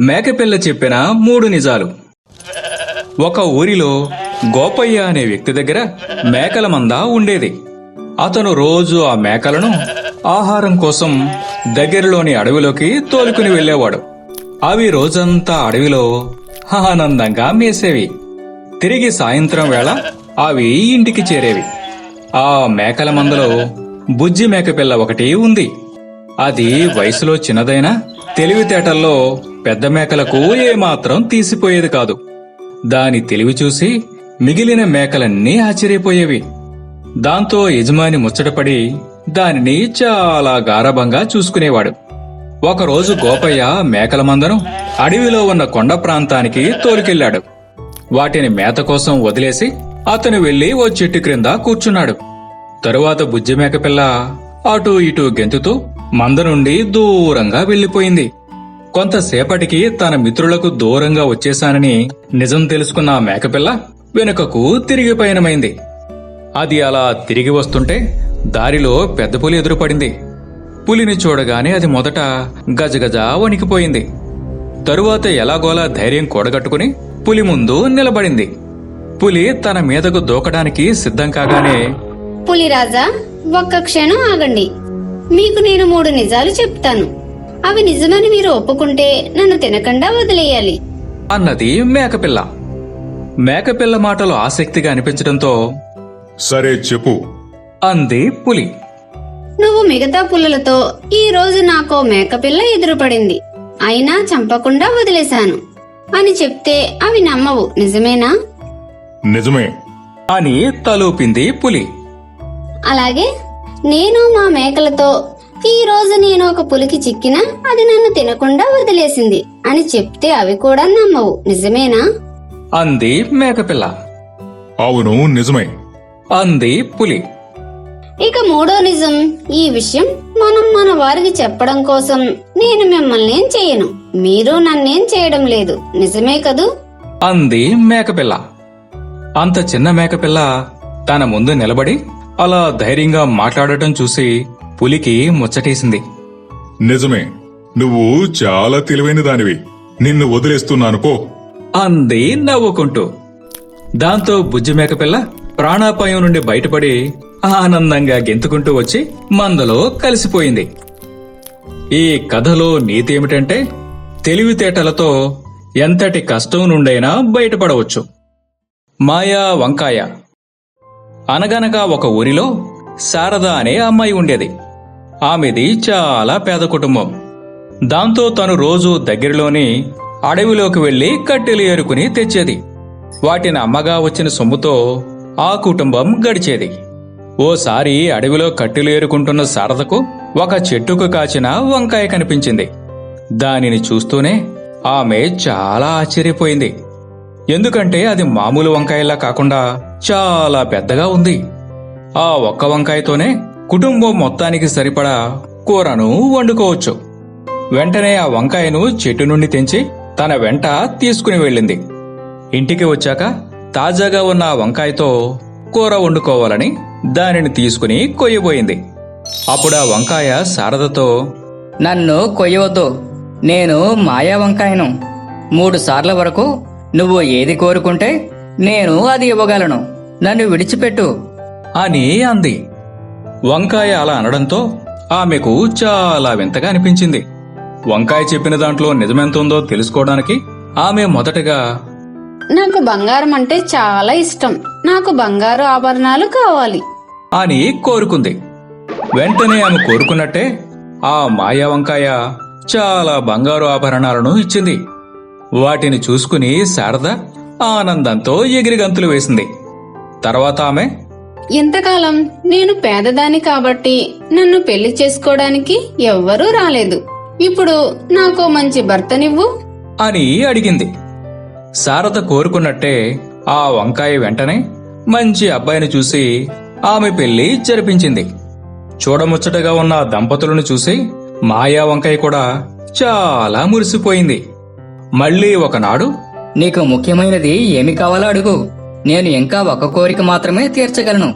మేకపిల్ల చెప్పిన మూడు నిజాలు. ఒక ఊరిలో గోపయ్య అనే వ్యక్తి దగ్గర మేకల మంద ఉండేది. అతను రోజు ఆ మేకలను ఆహారం కోసం దగ్గరలోని అడవిలోకి తోలుకుని వెళ్ళేవాడు. అవి రోజంతా అడవిలో ఆనందంగా మేసేవి. తిరిగి సాయంత్రం వేళ అవి ఇంటికి చేరేవి. ఆ మేకల మందలో బుజ్జి మేకపిల్ల ఒకటి ఉంది. అది వయసులో చిన్నదైనా తెలివితేటల్లో పెద్ద మేకలకు ఏమాత్రం తీసిపోయేది కాదు. దాని తెలివి చూసి మిగిలిన మేకలన్నీ ఆశ్చర్యపోయేవి. దాంతో యజమాని ముచ్చటపడి దానిని చాలా గారభంగా చూసుకునేవాడు. ఒకరోజు గోపయ్య మేకల మందను అడవిలో ఉన్న కొండ ప్రాంతానికి తోలుకెళ్ళాడు వాటిని మేత కోసం వదిలేసి అతను వెళ్ళి ఓ చెట్టు క్రింద కూర్చున్నాడు. తరువాత బుజ్జి మేకపిల్ల అటూ ఇటూ గెంతుతూ మంద నుండి దూరంగా వెళ్ళిపోయింది కొంతసేపటికి తన మిత్రులకు దూరంగా వచ్చేశానని నిజం తెలుసుకున్న మేకపిల్ల వెనుకకు తిరిగి పయనమైంది. అది అలా తిరిగి వస్తుంటే దారిలో పెద్ద పులి ఎదురుపడింది. పులిని చూడగానే అది మొదట గజగజ వణికిపోయింది. తరువాత ఎలాగోలా ధైర్యం కూడగట్టుకుని పులి ముందు నిలబడింది. పులి తన మీదకు దూకడానికి సిద్ధం కాగానే పులిరాజా ఒక్క క్షణం ఆగండి. మీకు నేను మూడు నిజాలు చెప్తాను. అవి నిజమని మీరు ఒప్పుకుంటే నన్ను తినకుండా వదిలేయాలి. అన్నది మేకపిల్ల. మేకపిల్ల మాటలు ఆసక్తిగా అనిపించడంతో సరే చెప్పు. అంది పులి. నువ్వు మిగతా పుల్లలతో ఈ రోజు నాకో మేకపిల్ల ఎదురుపడింది. అయినా చంపకుండా వదిలేశాను. అని చెప్తే అవి నమ్మవు నిజమేనా? నిజమే. అని తలూపింది పులి. అలాగే నేను మా మేకలతో ఈ రోజు నేను ఒక పులికి చిక్కినా అది నన్ను తినకుండా వదిలేసింది అని చెప్తే అవి కూడా నమ్మవు. నిజమేనా? అంది మేకపిల్ల. అవును నిజమే. అంది పులి. ఇక మూడో నిజం ఈ విషయం మనం మన వారికి చెప్పడం కోసం నేను మిమ్మల్ని ఏం చేయను. మీరు నన్నేం చేయడం లేదు. నిజమే కదూ? అంది మేకపిల్ల. అంత చిన్న మేకపిల్ల తన ముందు నిలబడి అలా ధైర్యంగా మాట్లాడటం చూసి పులికి ముచ్చటేసింది. నిజమే నువ్వు చాలా తెలివైన దానివి. నిన్ను వదిలేస్తున్నాను పో. అంది నవ్వుకుంటూ. దాంతో బుజ్జి మేకపిల్ల ప్రాణాపాయం నుండి బయటపడి ఆనందంగా గెంతుకుంటూ వచ్చి మందలో కలిసిపోయింది. ఈ కథలో నీతి ఏమిటంటే తెలివితేటలతో ఎంతటి కష్టం నుండైనా బయటపడవచ్చు. మాయా వంకాయ. అనగనగా ఒక ఊరిలో శారద అనే అమ్మాయి ఉండేది. ఆమెది చాలా పేద కుటుంబం. దాంతో తను రోజు దగ్గరలోని అడవిలోకి వెళ్ళి కట్టెలు ఏరుకుని తెచ్చేది. వాటిని అమ్మగా వచ్చిన సొమ్ముతో ఆ కుటుంబం గడిచేది. ఓసారి అడవిలో కట్టెలు ఏరుకుంటున్న శారదకు ఒక చెట్టుకు కాచిన వంకాయ కనిపించింది. దానిని చూస్తూనే ఆమె చాలా ఆశ్చర్యపోయింది. ఎందుకంటే అది మామూలు వంకాయలా కాకుండా చాలా పెద్దగా ఉంది. ఆ ఒక్క వంకాయతోనే కుటుంబం మొత్తానికి సరిపడా కూరను వండుకోవచ్చు. వెంటనే ఆ వంకాయను చెట్టు నుండి తెంచి తన వెంట తీసుకుని వెళ్ళింది. ఇంటికి వచ్చాక తాజాగా ఉన్న ఆ వంకాయతో కూర వండుకోవాలని దానిని తీసుకుని కొయ్యబోయింది. అప్పుడు ఆ వంకాయ శారదతో నన్ను కొయ్యవద్దు. నేను మాయా వంకాయను. మూడు సార్ల వరకు నువ్వు ఏది కోరుకుంటే నేను అది ఇవ్వగలను. నన్ను విడిచిపెట్టు. అని అంది. వంకాయ అలా అనడంతో ఆమెకు చాలా వింతగా అనిపించింది. వంకాయ చెప్పిన దాంట్లో నిజమెంతుందో తెలుసుకోవడానికి ఆమె మొదటగా నాకు బంగారం అంటే చాలా ఇష్టం. నాకు బంగారు ఆభరణాలు కావాలి. అని కోరుకుంది. వెంటనే ఆమె కోరుకున్నట్టే ఆ మాయా వంకాయ చాలా బంగారు ఆభరణాలను ఇచ్చింది. వాటిని చూసుకుని శారద ఆనందంతో ఎగిరి గంతులు వేసింది. తర్వాత ఆమె ఇంతకాలం నేను పేదదాని కాబట్టి నన్ను పెళ్ళి చేసుకోవడానికి ఎవ్వరూ రాలేదు. ఇప్పుడు నాకు మంచి భర్తనివ్వు. అని అడిగింది. శారద కోరుకున్నట్టే ఆ వంకాయ వెంటనే మంచి అబ్బాయిని చూసి ఆమె పెళ్ళి జరిపించింది. చూడముచ్చటగా ఉన్న ఆ దంపతులను చూసి మాయా వంకాయ కూడా చాలా మురిసిపోయింది. మళ్ళీ ఒకనాడు నీకు ముఖ్యమైనది ఏమి కావాలో అడుగు. నేను ఇంకా ఒక కోరిక మాత్రమే తీర్చగలను.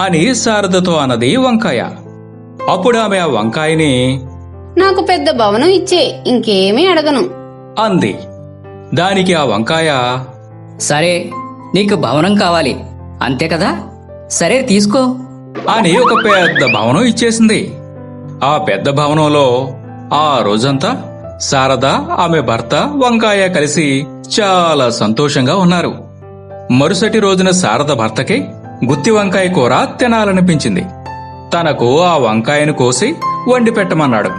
అని శారదతో అన్నది వంకాయ. అప్పుడు ఆమె ఆ వంకాయని నాకు పెద్ద భవనం ఇచ్చే ఇంకేమీ అడగను. అంది. దానికి ఆ వంకాయ సరే నీకు భవనం కావాలి. అంతే కదా? సరే తీసుకో. అని ఒక పెద్ద భవనం ఇచ్చేసింది. ఆ పెద్ద భవనంలో ఆ రోజంతా శారద ఆమె భర్త వంకాయ కలిసి చాలా సంతోషంగా ఉన్నారు. మరుసటి రోజున శారద భర్తకి గుత్తి వంకాయ కూర తినాలనిపించింది. తనకు ఆ వంకాయను కోసి వండి పెట్టమన్నాడు.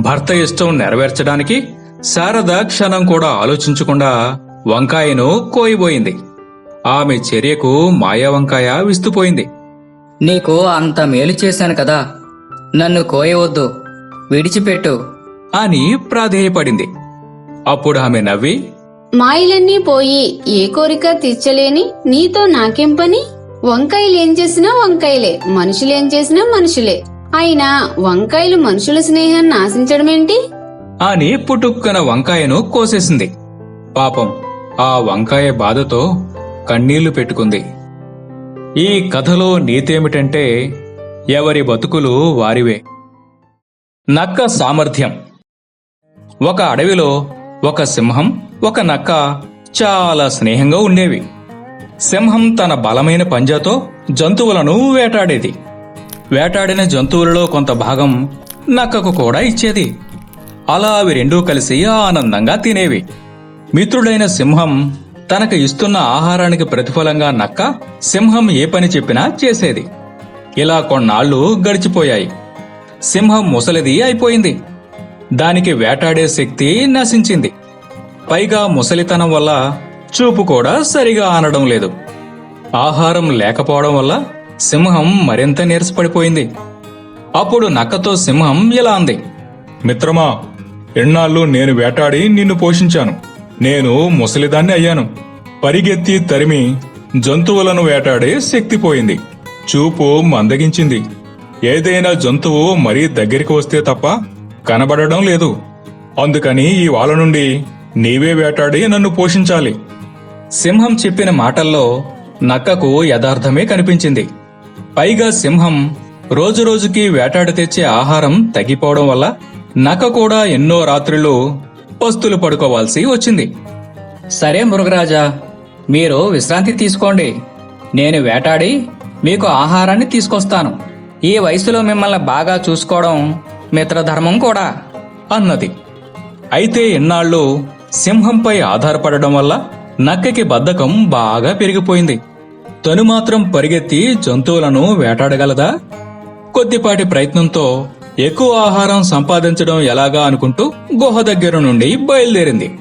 భర్త ఇష్టం నెరవేర్చడానికి శారద క్షణం కూడా ఆలోచించకుండా వంకాయను కోయిబోయింది. ఆమె చర్యకు మాయా వంకాయ విస్తుపోయింది. నీకు అంత మేలు చేశాను కదా నన్ను కోయవద్దు విడిచిపెట్టు అని ప్రాధేయపడింది. అప్పుడు ఆమె నవ్వి మాయలన్నీ పోయి ఏ కోరిక తీర్చలేని నీతో నాకేం పని? వంకాయలేం చేసినా వంకాయలే మనుషులేం చేసినా మనుషులే. అయినా వంకాయలు మనుషుల స్నేహాన్ని ఆశించడమేంటి అని పుట్టుక్కన వంకాయను కోసేసింది. పాపం ఆ వంకాయ బాధతో కన్నీళ్ళు పెట్టుకుంది. ఈ కథలో నీతేమిటంటే ఎవరి బతుకులు వారివే. నక్క సామర్థ్యం. ఒక అడవిలో ఒక సింహం ఒక నక్క చాలా స్నేహంగా ఉండేవి. సింహం తన బలమైన పంజాతో జంతువులను వేటాడేది. వేటాడిన జంతువులలో కొంత భాగం నక్కకు కూడా ఇచ్చేది. అలా అవి రెండూ కలిసి ఆనందంగా తినేవి. మిత్రుడైన సింహం తనకు ఇస్తున్న ఆహారానికి ప్రతిఫలంగా నక్క సింహం ఏ పని చెప్పినా చేసేది. ఇలా కొన్నాళ్ళు గడిచిపోయాయి. సింహం ముసలిది అయిపోయింది. దానికి వేటాడే శక్తి నశించింది. పైగా ముసలితనం వల్ల చూపు కూడా సరిగా ఆనడం లేదు. ఆహారం లేకపోవడం వల్ల సింహం మరింత నీరసపడిపోయింది. అప్పుడు నక్కతో సింహం ఇలా అంది. మిత్రమా ఎన్నాళ్ళు నేను వేటాడి నిన్ను పోషించాను. నేను ముసలిదాన్ని అయ్యాను. పరిగెత్తి తరిమి జంతువులను వేటాడే శక్తి పోయింది. చూపు మందగించింది. ఏదైనా జంతువు మరీ దగ్గరికి వస్తే తప్ప కనబడడం లేదు. అందుకని ఈ వాళ్ళ నుండి నీవే వేటాడి నన్ను పోషించాలి. సింహం చెప్పిన మాటల్లో నక్కకు యథార్థమే కనిపించింది. పైగా సింహం రోజురోజుకి వేటాడి తెచ్చే ఆహారం తగ్గిపోవడం వల్ల నక్క కూడా ఎన్నో రాత్రులు పస్తులు పడుకోవాల్సి వచ్చింది. సరే మృగరాజా మీరు విశ్రాంతి తీసుకోండి. నేను వేటాడి మీకు ఆహారాన్ని తీసుకొస్తాను. ఈ వయసులో మిమ్మల్ని బాగా చూసుకోవడం మిత్రధర్మం కూడా అన్నది. అయితే ఇన్నాళ్ళు సింహంపై ఆధారపడడం వల్ల నక్కకి బద్ధకం బాగా పెరిగిపోయింది. తను మాత్రం పరిగెత్తి జంతువులను వేటాడగలదా? కొద్దిపాటి ప్రయత్నంతో ఎక్కువ ఆహారం సంపాదించడం ఎలాగా అనుకుంటూ గుహ దగ్గర నుండి బయలుదేరింది.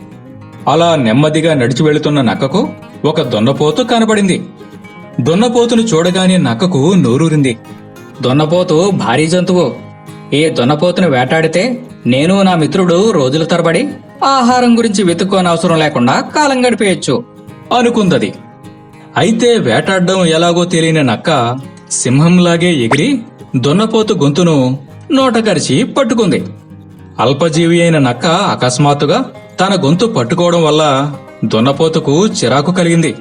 అలా నెమ్మదిగా నడిచి వెళుతున్న నక్కకు ఒక దొన్నపోతు కనబడింది. దొన్నపోతును చూడగానే నక్కకు నోరూరింది. దొన్నపోతు భారీ జంతువు. ఈ దొన్నపోతును వేటాడితే నేను నా మిత్రుడు రోజుల తరబడి ఆహారం గురించి వెతుక్కోని అవసరం లేకుండా కాలం గడిపేయచ్చు. అనుకుందది. అయితే వేటాడ్డం ఎలాగో తెలియని నక్క సింహంలాగే ఎగిరి దున్నపోతు గొంతును నోటకరిచి పట్టుకుంది. అల్పజీవి అయిన నక్క అకస్మాత్తుగా తన గొంతు పట్టుకోవడం వల్ల దున్నపోతుకు చిరాకు కలిగింది.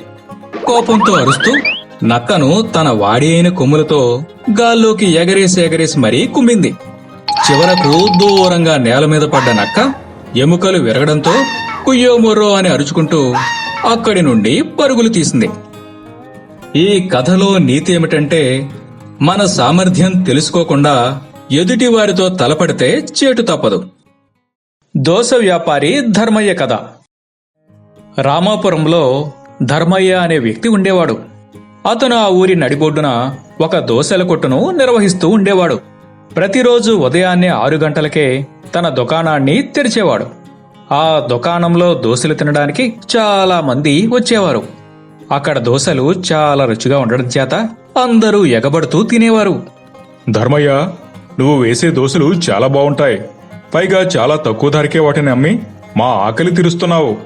కోపంతో అరుస్తూ నక్కను తన వాడి అయిన కొమ్ములతో గాల్లోకి ఎగరేసి ఎగరేసి మరీ కుమ్మింది. చివరకు దూరంగా నేల మీద పడ్డ నక్క ఎముకలు విరగడంతో కుయ్యో మొర్రో అని అరుచుకుంటూ అక్కడి నుండి పరుగులు తీసింది. ఈ కథలో నీతి ఏమిటంటే మన సామర్థ్యం తెలుసుకోకుండా ఎదుటి వారితో తలపడితే చేటు తప్పదు. దోశ వ్యాపారి ధర్మయ్య కథ. రామాపురంలో ధర్మయ్య అనే వ్యక్తి ఉండేవాడు. అతను ఆ ఊరి నడిబొడ్డున ఒక దోసెల కొట్టును నిర్వహిస్తూ ఉండేవాడు. ప్రతిరోజు ఉదయాన్నే ఆరు గంటలకే తన దుకాణాన్ని తెరిచేవాడు. ఆ దుకాణంలో దోశలు తినడానికి చాలా మంది వచ్చేవారు. అక్కడ దోశలు చాలా రుచిగా ఉండడం చేత అందరూ ఎగబడుతూ తినేవారు. ధర్మయ్య నువ్వు వేసే దోశలు చాలా బావుంటాయి పైగా చాలా తక్కువ ధరకే వాటిని అమ్మి మా ఆకలి తీరుస్తున్నావు.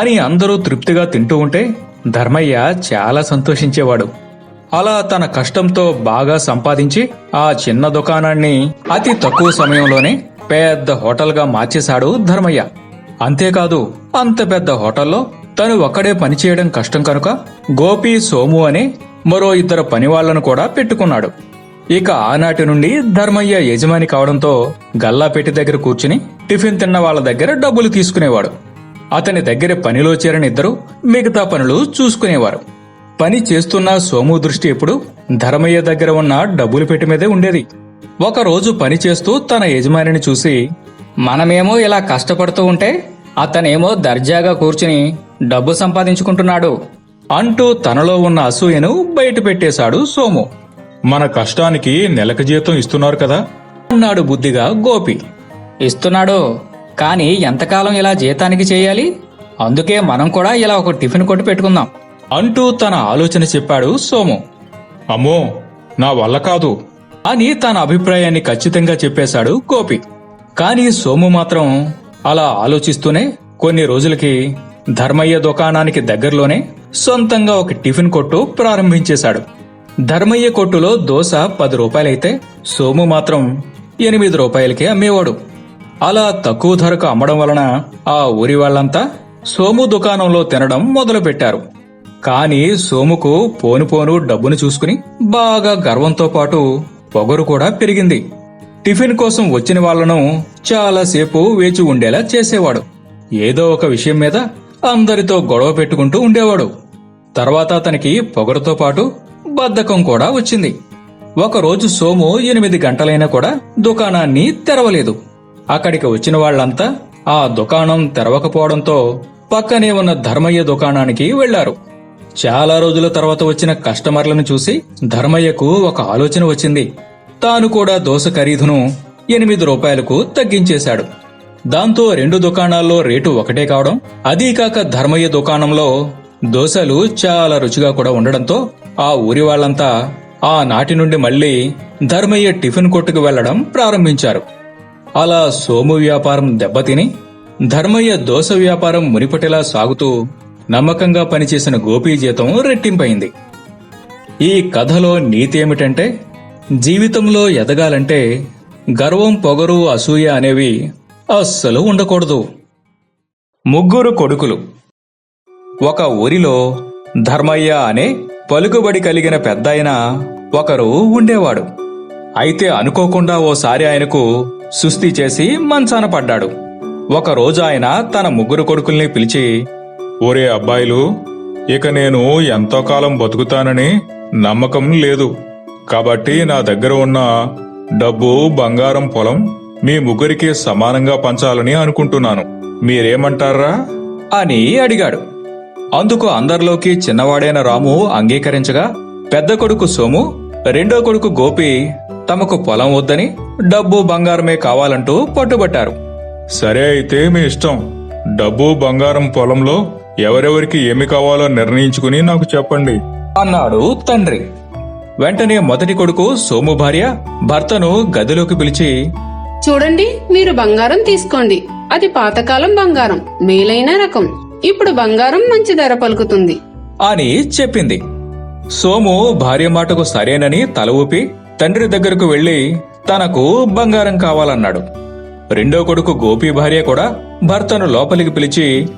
అని అందరూ తృప్తిగా తింటూ ఉంటే ధర్మయ్య చాలా సంతోషించేవాడు. అలా తన కష్టంతో బాగా సంపాదించి ఆ చిన్న దుకాణాన్ని అతి తక్కువ సమయంలోనే పెద్ద హోటల్గా మార్చేశాడు ధర్మయ్య. అంతేకాదు అంత పెద్ద హోటల్లో తను ఒక్కడే పనిచేయడం కష్టం కనుక గోపి సోము అనే మరో ఇద్దరు పనివాళ్ళను కూడా పెట్టుకున్నాడు. ఇక ఆనాటి నుండి ధర్మయ్య యజమాని కావడంతో గల్లాపెట్టి దగ్గర కూర్చుని టిఫిన్ తిన్న వాళ్ళ దగ్గర డబ్బులు తీసుకునేవాడు. అతని దగ్గర పనిలో చేరిన ఇద్దరు మిగతా పనులు చూసుకునేవారు. పని చేస్తున్న సోము దృష్టి ఎప్పుడు ధర్మయ్య దగ్గర ఉన్న డబ్బులు పెట్టి మీదే ఉండేది. ఒకరోజు పని చేస్తూ తన యజమానిని చూసి మనమేమో ఇలా కష్టపడుతూ ఉంటే అతనేమో దర్జాగా కూర్చుని డబ్బు సంపాదించుకుంటున్నాడు అంటూ తనలో ఉన్న అసూయను బయట పెట్టేశాడు సోము. మన కష్టానికి నెలకు జీతం ఇస్తున్నారు కదా? అన్నాడు బుద్ధిగా గోపి. ఇస్తున్నాడు కానీ ఎంతకాలం ఇలా జీతానికి చేయాలి? అందుకే మనం కూడా ఇలా ఒక టిఫిన్ కొట్టు పెట్టుకుందాం. అంటూ తన ఆలోచన చెప్పాడు సోము. అమ్మో నా వల్ల కాదు. అని తన అభిప్రాయాన్ని ఖచ్చితంగా చెప్పేశాడు గోపి. కాని సోము మాత్రం అలా ఆలోచిస్తూనే కొన్ని రోజులకి ధర్మయ్య దుకాణానికి దగ్గరలోనే సొంతంగా ఒక టిఫిన్ కొట్టు ప్రారంభించేశాడు. ధర్మయ్య కొట్టులో దోశ పది రూపాయలైతే సోము మాత్రం ఎనిమిది రూపాయలకే అమ్మేవాడు. అలా తక్కువ ధరకు అమ్మడం వలన ఆ ఊరి వాళ్ళంతా సోము దుకాణంలో తినడం మొదలుపెట్టారు. కాని సోముకు పోను పోను డబ్బును చూసుకుని బాగా గర్వంతో పాటు పొగరు కూడా పెరిగింది. టిఫిన్ కోసం వచ్చిన వాళ్ళను చాలాసేపు వేచి ఉండేలా చేసేవాడు. ఏదో ఒక విషయం మీద అందరితో గొడవ పెట్టుకుంటూ ఉండేవాడు. తర్వాత అతనికి పొగరుతో పాటు బద్ధకం కూడా వచ్చింది. ఒకరోజు సోము ఎనిమిది గంటలైనా కూడా దుకాణాన్ని తెరవలేదు. అక్కడికి వచ్చిన వాళ్ళంతా ఆ దుకాణం తెరవకపోవడంతో పక్కనే ఉన్న ధర్మయ్య దుకాణానికి వెళ్ళారు. చాలా రోజుల తర్వాత వచ్చిన కస్టమర్లను చూసి ధర్మయ్యకు ఒక ఆలోచన వచ్చింది. తాను కూడా దోశ ఖరీదును ఎనిమిది రూపాయలకు తగ్గించేశాడు. దాంతో రెండు దుకాణాల్లో రేటు ఒకటే కావడం అదీ కాక ధర్మయ్య దుకాణంలో దోశలు చాలా రుచిగా కూడా ఉండడంతో ఆ ఊరి వాళ్ళంతా ఆ నాటి నుండి మళ్ళీ ధర్మయ్య టిఫిన్ కొట్టుకు వెళ్ళడం ప్రారంభించారు. అలా సోము వ్యాపారం దెబ్బతిని ధర్మయ్య దోశ వ్యాపారం మునిపటిలా సాగుతూ నమ్మకంగా పనిచేసిన గోపీ జీతం రెట్టింపైంది. ఈ కథలో నీతి ఏమిటంటే జీవితంలో ఎదగాలంటే గర్వం పొగరు అసూయ అనేవి అస్సలు ఉండకూడదు. ముగ్గురు కొడుకులు. ఒక ఊరిలో ధర్మయ్య అనే పలుకుబడి కలిగిన పెద్దాయన ఒకరు ఉండేవాడు. అయితే అనుకోకుండా ఓసారి ఆయనకు సుస్థి చేసి మంచాన పడ్డాడు. ఒకరోజు ఆయన తన ముగ్గురు కొడుకుల్ని పిలిచి ఒరే అబ్బాయిలు ఇక నేను ఎంతో కాలం బతుకుతానని నమ్మకం లేదు. కాబట్టి నా దగ్గర ఉన్న డబ్బు బంగారం పొలం మీ ముగ్గురికి సమానంగా పంచాలని అనుకుంటున్నాను. మీరేమంటారా? అని అడిగాడు. అందుకు అందరిలోకి చిన్నవాడైన రాము అంగీకరించగా పెద్ద కొడుకు సోము రెండో కొడుకు గోపి తమకు పొలం వద్దని డబ్బు బంగారమే కావాలంటూ పట్టుబట్టారు. సరే అయితే మీ ఇష్టం. డబ్బు బంగారం పొలంలో ఎవరెవరికి ఏమి కావాలో నిర్ణయించుకుని నాకు చెప్పండి. అన్నాడు తండ్రి. వెంటనే మొదటి కొడుకు సోము భార్య భర్తను గదిలోకి పిలిచి చూడండి మీరు బంగారం తీసుకోండి. అది పాతకాలం బంగారం మేలైన రకం. ఇప్పుడు బంగారం మంచి ధర పలుకుతుంది. అని చెప్పింది. సోము భార్య మాటకు సరేనని తల ఊపి తండ్రి దగ్గరకు వెళ్ళి తనకు బంగారం కావాలన్నాడు. రెండో కొడుకు గోపి భార్య కూడా భర్తను లోపలికి పిలిచి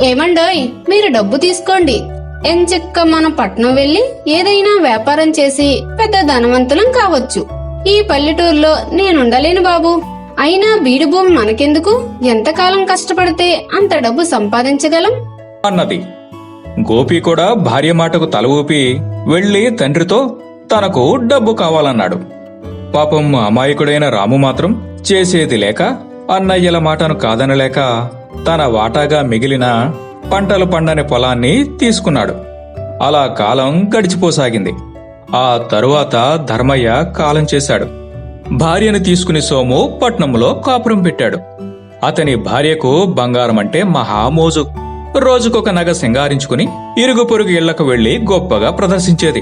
ఏమండోయ్ మీరు డబ్బు తీసుకోండి. ఎంచక్క మనం పట్నం వెళ్ళి ఏదైనా వ్యాపారం చేసి పెద్ద ధనవంతులం కావచ్చు. ఈ పల్లెటూరులో నేనుండలేను బాబు. అయినా బీడు భూమి మనకెందుకు? ఎంతకాలం కష్టపడితే అంత డబ్బు సంపాదించగలం? అన్నది. గోపి కూడా భార్య మాటకు తల ఊపి వెళ్ళి తండ్రితో తనకు డబ్బు కావాలన్నాడు. పాపం అమాయకుడైన రాము మాత్రం చేసేది లేక అన్నయ్యల మాటను కాదనలేక తన వాటాగా మిగిలిన పంటలు పండని పొలాన్ని తీసుకున్నాడు. అలా కాలం గడిచిపోసాగింది. ఆ తరువాత ధర్మయ్య కాలం చేశాడు. భార్యను తీసుకుని సోము పట్నంలో కాపురం పెట్టాడు. అతని భార్యకు బంగారం అంటే మహామోజు రోజుకొక నగ సింగారించుకుని ఇరుగు పొరుగు ఇళ్ళకు వెళ్ళి గొప్పగా ప్రదర్శించేది.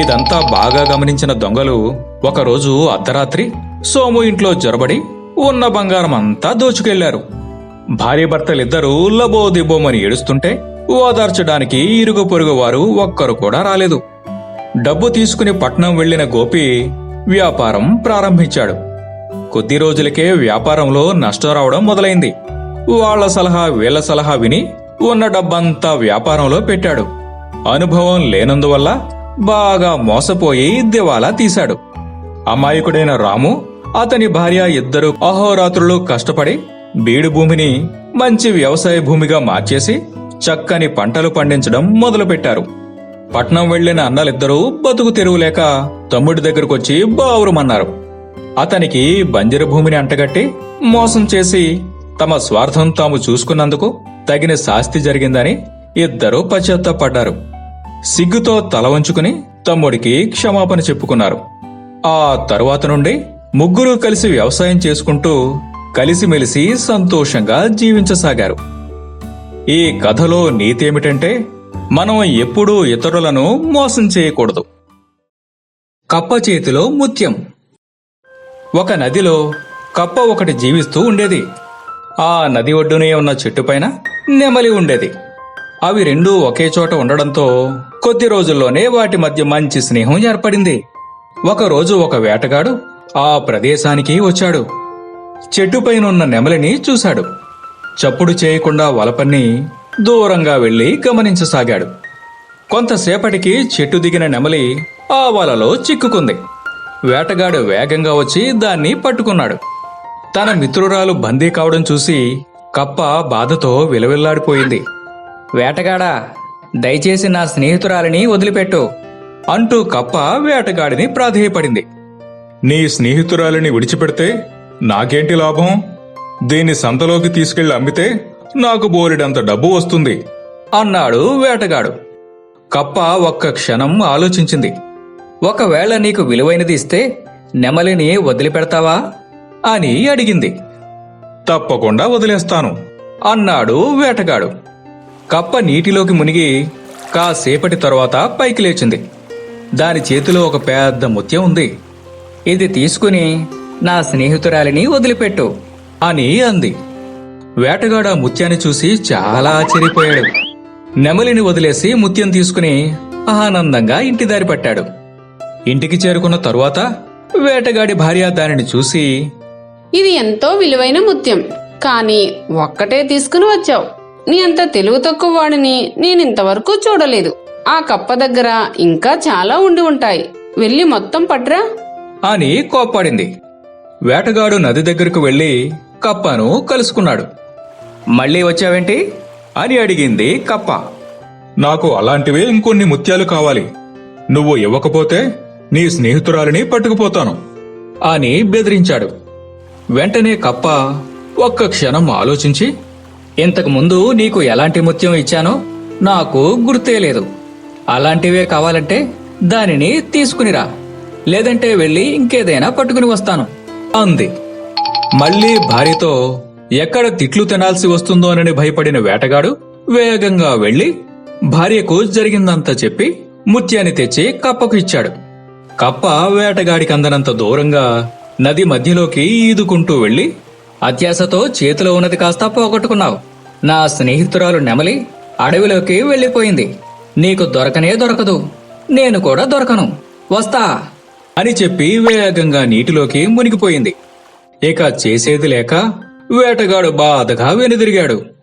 ఇదంతా బాగా గమనించిన దొంగలు ఒకరోజు అర్ధరాత్రి సోము ఇంట్లో జొరబడి ఉన్న బంగారం అంతా దోచుకెళ్ళారు. భార్యాభర్తలిద్దరూ లబోదిబోమని ఏడుస్తుంటే ఓదార్చడానికి ఇరుగు పొరుగు వారు ఒక్కరు కూడా రాలేదు. డబ్బు తీసుకుని పట్నం వెళ్ళిన గోపి వ్యాపారం ప్రారంభించాడు. కొద్ది రోజులకే వ్యాపారంలో నష్టం రావడం మొదలైంది. వాళ్ళ సలహా వీళ్ళ సలహా విని ఉన్న డబ్బంతా వ్యాపారంలో పెట్టాడు. అనుభవం లేనందువల్ల బాగా మోసపోయి దివాలా తీశాడు. అమాయకుడైన రాము అతని భార్య ఇద్దరు అహోరాత్రులు కష్టపడి బీడు భూమిని మంచి వ్యవసాయ భూమిగా మార్చేసి చక్కని పంటలు పండించడం మొదలుపెట్టారు. పట్నం వెళ్ళిన అన్నలిద్దరూ బతుకు తెరువులేక తమ్ముడి దగ్గరకొచ్చి బావురమన్నారు. అతనికి బంజరు భూమిని అంటగట్టి మోసం చేసి తమ స్వార్థం తాము చూసుకున్నందుకు తగిన శాస్తి జరిగిందని ఇద్దరూ పశ్చాత్తాపడ్డారు. సిగ్గుతో తల వంచుకుని తమ్ముడికి క్షమాపణ చెప్పుకున్నారు. ఆ తరువాత నుండి ముగ్గురూ కలిసి వ్యవసాయం చేసుకుంటూ కలిసిమెలిసి సంతోషంగా జీవించసాగారు. ఈ కథలో నీతేమిటంటే మనం ఎప్పుడూ ఇతరులను మోసం చేయకూడదు. కప్ప చేతిలో ముత్యం. ఒక నదిలో కప్ప ఒకటి జీవిస్తూ ఉండేది. ఆ నది ఒడ్డునే ఉన్న చెట్టుపైన నెమలి ఉండేది. అవి రెండూ ఒకే చోట ఉండడంతో కొద్ది రోజుల్లోనే వాటి మధ్య మంచి స్నేహం ఏర్పడింది. ఒకరోజు ఒక వేటగాడు ఆ ప్రదేశానికి వచ్చాడు. చెట్టుపైనున్న నెమలిని చూశాడు. చప్పుడు చేయకుండా వలపన్ని దూరంగా వెళ్ళి గమనించసాగాడు. కొంతసేపటికి చెట్టు దిగిన నెమలి ఆ వలలో చిక్కుకుంది. వేటగాడు వేగంగా వచ్చి దాన్ని పట్టుకున్నాడు. తన మిత్రురాలు బందీ కావడం చూసి కప్ప బాధతో విలవిల్లాడిపోయింది. వేటగాడా దయచేసి నా స్నేహితురాలిని వదిలిపెట్టు అంటూ కప్ప వేటగాడిని ప్రాధేయపడింది. నీ స్నేహితురాలిని విడిచిపెడితే నాకేంటి లాభం? దీన్ని సంతలోకి తీసుకెళ్ళి అమ్మితే నాకు బోలెడంత డబ్బు వస్తుంది అన్నాడు వేటగాడు. కప్ప ఒక్క క్షణం ఆలోచించింది. ఒకవేళ నీకు విలువైనది ఇస్తే నెమలిని వదిలిపెడతావా అని అడిగింది. తప్పకుండా వదిలేస్తాను అన్నాడు వేటగాడు. కప్ప నీటిలోకి మునిగి కాసేపటి తరువాత పైకి లేచింది. దాని చేతిలో ఒక పెద్ద ముత్యం ఉంది. ఇది తీసుకుని నా స్నేహితురాలిని వదిలిపెట్టు అని అంది. వేటగాడు ఆ ముత్యాన్ని చూసి చాలా ఆశ్చర్యపోయాడు. నెమలిని వదిలేసి ముత్యం తీసుకుని ఆనందంగా ఇంటి దారి పట్టాడు. ఇంటికి చేరుకున్న తరువాత వేటగాడి భార్య దానిని చూసి ఇది ఎంతో విలువైన ముత్యం కానీ ఒక్కటే తీసుకుని వచ్చావు. నీ అంత తెలివి తక్కువ వాడిని నేనింతవరకు చూడలేదు. ఆ కప్ప దగ్గర ఇంకా చాలా ఉండి ఉంటాయి. వెళ్ళి మొత్తం పట్రా అని కోప్పడింది. వేటగాడు నది దగ్గరకు వెళ్ళి కప్పను కలుసుకున్నాడు. మళ్ళీ వచ్చావేంటి? అని అడిగింది కప్ప. నాకు అలాంటివే ఇంకొన్ని ముత్యాలు కావాలి. నువ్వు ఇవ్వకపోతే నీ స్నేహితురాలిని పట్టుకుపోతాను. అని బెదిరించాడు. వెంటనే కప్ప ఒక్క క్షణం ఆలోచించి ఇంతకు ముందు నీకు ఎలాంటి ముత్యం ఇచ్చానో నాకు గుర్తే లేదు. అలాంటివే కావాలంటే దానిని తీసుకునిరా. లేదంటే వెళ్ళి ఇంకేదైనా పట్టుకుని వస్తాను. అంది. మళ్ళీ భార్యతో ఎక్కడ తిట్లు తినాల్సి వస్తుందోనని భయపడిన వేటగాడు వేగంగా వెళ్ళి భార్యకు జరిగిందంతా చెప్పి ముత్యాన్ని తెచ్చి కప్పకు ఇచ్చాడు. కప్ప వేటగాడికి అందనంత దూరంగా నది మధ్యలోకి ఈదుకుంటూ వెళ్ళి అత్యాశతో చేతిలో ఉన్నది కాస్త పోగొట్టుకున్నావు. నా స్నేహితురాలు నెమలి అడవిలోకి వెళ్ళిపోయింది. నీకు దొరకనే దొరకదు. నేను కూడా దొరకను. వస్తా. అని చెప్పి వేగంగా నీటిలోకి మునిగిపోయింది. ఇక చేసేది లేక వేటగాడు బాధగా వెనుదిరిగాడు.